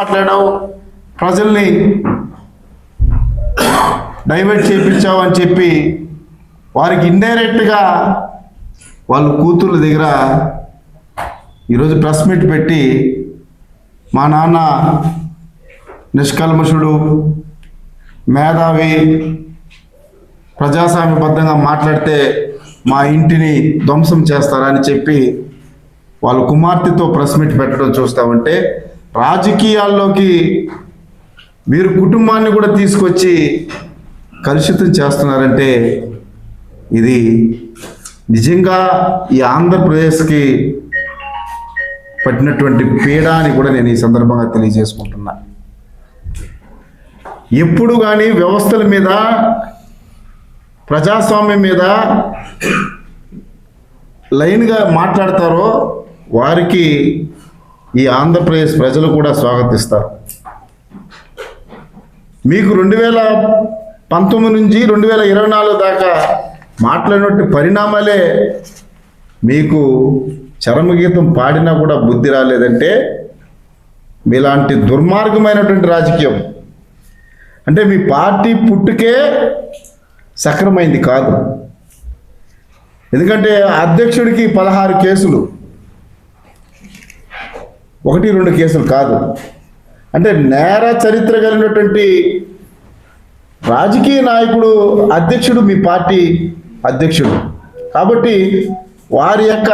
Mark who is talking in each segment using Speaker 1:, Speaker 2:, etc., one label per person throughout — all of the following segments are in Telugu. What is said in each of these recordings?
Speaker 1: మాట్లాడావు ప్రజల్ని డైవర్ట్ చేయించావు అని చెప్పి వారికి ఇండైరెక్ట్గా వాళ్ళ కూతుర్ల దగ్గర ఈరోజు ప్రెస్ మీట్ పెట్టి మా నాన్న నిష్కల్మషుడు మేధావి ప్రజాస్వామ్యబద్ధంగా మాట్లాడితే మా ఇంటిని ధ్వంసం చేస్తారని చెప్పి వాళ్ళ కుమార్తెతో ప్రెస్ మీట్ పెట్టడం చూస్తామంటే రాజకీయాల్లోకి మీరు కుటుంబాన్ని కూడా తీసుకొచ్చి కలుషితం చేస్తున్నారంటే ఇది నిజంగా ఈ ఆంధ్రప్రదేశ్కి పట్టినటువంటి పీడ అని కూడా నేను ఈ సందర్భంగా తెలియజేసుకుంటున్నా. ఎప్పుడు కానీ వ్యవస్థల మీద ప్రజాస్వామ్యం మీద లైన్గా మాట్లాడతారో వారికి ఈ ఆంధ్రప్రదేశ్ ప్రజలు కూడా స్వాగతిస్తారు. మీకు రెండు వేల పంతొమ్మిది నుంచి రెండు వేల ఇరవై నాలుగు దాకా మాట్లాడినట్టు పరిణామాలే మీకు చరమగీతం పాడినా కూడా బుద్ధి రాలేదంటే మీలాంటి దుర్మార్గమైనటువంటి రాజకీయం. అంటే మీ పార్టీ పుట్టుకే సక్రమైంది కాదు. ఎందుకంటే అధ్యక్షుడికి పదహారు కేసులు. ఒకటి రెండు కేసులు కాదు. అంటే నేర చరిత్ర కలిగినటువంటి రాజకీయ నాయకుడు అధ్యక్షుడు మీ పార్టీ అధ్యక్షుడు. కాబట్టి వారి యొక్క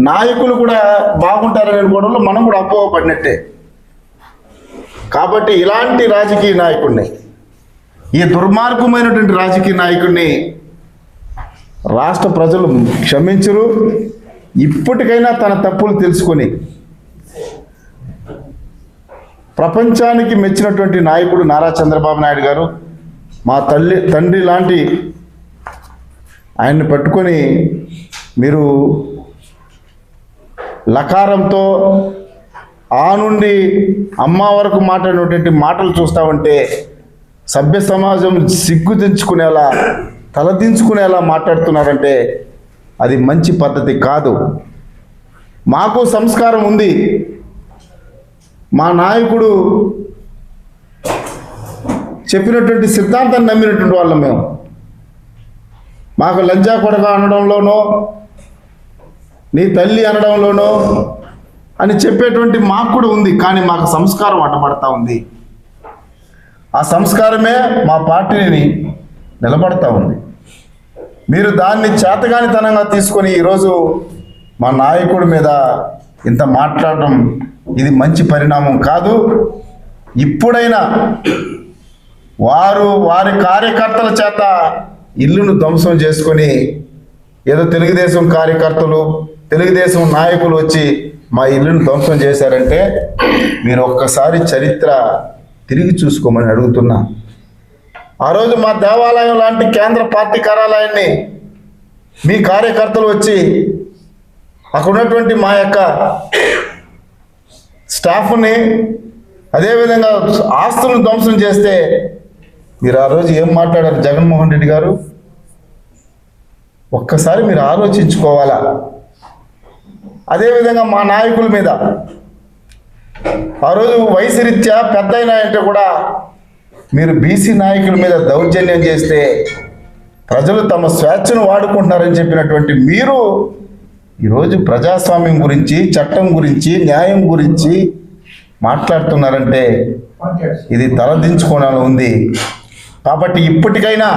Speaker 1: నాయకులు కూడా బాగుంటారని అనుకోవడంలో మనం కూడా అపోహపడినట్టే. కాబట్టి ఇలాంటి రాజకీయ నాయకుడిని ఈ దుర్మార్గమైనటువంటి రాజకీయ నాయకుడిని రాష్ట్ర ప్రజలు క్షమించరు. ఇప్పటికైనా తన తప్పులు తెలుసుకొని ప్రపంచానికి మెచ్చినటువంటి నాయకుడు నారా చంద్రబాబు నాయుడు గారు మా తల్లి తండ్రి లాంటి ఆయన్ని పట్టుకొని మీరు లకారంతో ఆ నుండి అమ్మ వరకు మాట్లాడినటువంటి మాటలు చూస్తామంటే సభ్య సమాజం సిగ్గు తెంచుకునేలా తలదించుకునేలా మాట్లాడుతున్నారంటే అది మంచి పద్ధతి కాదు. మాకు సంస్కారం ఉంది. మా నాయకుడు చెప్పినటువంటి సిద్ధాంతాన్ని నమ్మినటువంటి వాళ్ళం మేము. మాకు లంజా కొడక అనడంలోనో నీ తల్లి అనడంలోనో అని చెప్పేటువంటి మాకు కూడా ఉంది కానీ మాకు సంస్కారం అడ్డపడతా ఉంది. ఆ సంస్కారమే మా పార్టీని నిలబడతా ఉంది. మీరు దాన్ని చేతగానితనంగా తీసుకొని ఈరోజు మా నాయకుడి మీద ఇంత మాట్లాడటం ఇది మంచి పరిణామం కాదు. ఇప్పుడైనా వారు వారి కార్యకర్తల చేత ఇల్లును ధ్వంసం చేసుకొని ఏదో తెలుగుదేశం కార్యకర్తలు తెలుగుదేశం నాయకులు వచ్చి మా ఇల్లును ధ్వంసం చేశారంటే మీరు ఒక్కసారి చరిత్ర తిరిగి చూసుకోమని అడుగుతున్నా. ఆ రోజు మా దేవాలయం లాంటి కేంద్ర పార్టీ కార్యాలయాన్ని మీ కార్యకర్తలు వచ్చి అక్కడ ఉన్నటువంటి మా యొక్క స్టాఫ్ని అదేవిధంగా ఆస్తులను ధ్వంసం చేస్తే మీరు ఆ రోజు ఏం మాట్లాడారు జగన్మోహన్ రెడ్డి గారు? ఒక్కసారి మీరు ఆలోచించుకోవాలా? అదేవిధంగా మా నాయకుల మీద. ఆ రోజు వయసు రీత్యా పెద్ద అంటే కూడా మీరు బీసీ నాయకుల మీద దౌర్జన్యం చేస్తే ప్రజలు తమ స్వేచ్ఛను వాడుకుంటున్నారని చెప్పినటువంటి మీరు ఈరోజు ప్రజాస్వామ్యం గురించి చట్టం గురించి న్యాయం గురించి మాట్లాడుతున్నారంటే ఇది తలదించుకోవాలని ఉంది. కాబట్టి ఇప్పటికైనా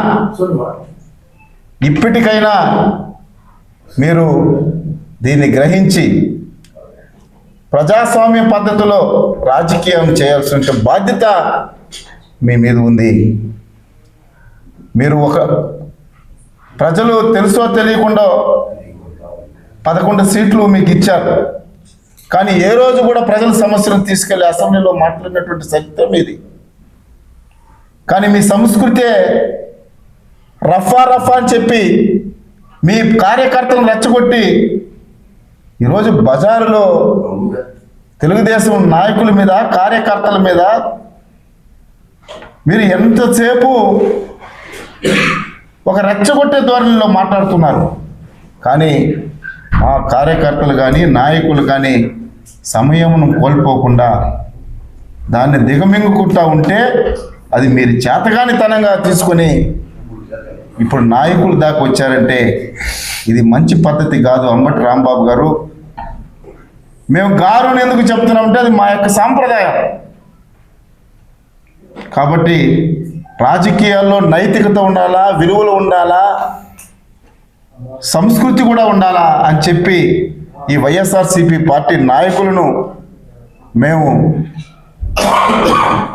Speaker 1: ఇప్పటికైనా మీరు దీన్ని గ్రహించి ప్రజాస్వామ్య పద్ధతిలో రాజకీయం చేయాల్సిన బాధ్యత మీ మీద ఉంది. మీరు ఒక ప్రజలు తెలుసో తెలియకుండా పదకొండు సీట్లు మీకు ఇచ్చారు. కానీ ఏ రోజు కూడా ప్రజల సమస్యలను తీసుకెళ్ళి అసెంబ్లీలో మాట్లాడినటువంటి చరిత్రం ఇది. కానీ మీ సంస్కృతే రఫా రఫా అని చెప్పి మీ కార్యకర్తలను రెచ్చగొట్టి ఈరోజు బజారులో తెలుగుదేశం నాయకుల మీద కార్యకర్తల మీద మీరు ఎంతసేపు ఒక రెచ్చగొట్టే ధోరణిలో మాట్లాడుతున్నారు. కానీ ఆ కార్యకర్తలు కానీ నాయకులు కానీ సమయమును కోల్పోకుండా దాన్ని దిగమింగుకుంటా ఉంటే అది మీరు చేతగానితనంగా తీసుకొని ఇప్పుడు నాయకులు దాకా వచ్చారంటే ఇది మంచి పద్ధతి కాదు. అంబటి రాంబాబు గారు మేము గారుని ఎందుకు చెప్తున్నామంటే అది మా యొక్క సాంప్రదాయం. కాబట్టి రాజకీయాల్లో నైతికత ఉండాలా విలువలు ఉండాలా సంస్కృతి కూడా ఉండాలా అని చెప్పి ఈ వైఎస్ఆర్సిపి పార్టీ నాయకులను మేము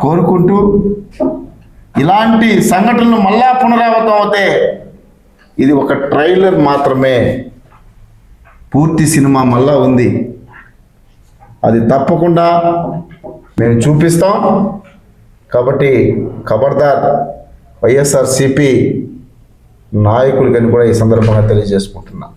Speaker 1: కోరుకుంటూ ఇలాంటి సంఘటనలు మళ్ళా పునరావృతం అవుతే ఇది ఒక ట్రైలర్ మాత్రమే. పూర్తి సినిమా మళ్ళా ఉంది. అది తప్పకుండా మేము చూపిస్తాం. కాబట్టి ఖబర్దార్ వైఎస్ఆర్సిపి నాయకుడికని కూడా ఈ సందర్భంగా తెలియజేసుకుంటున్నాను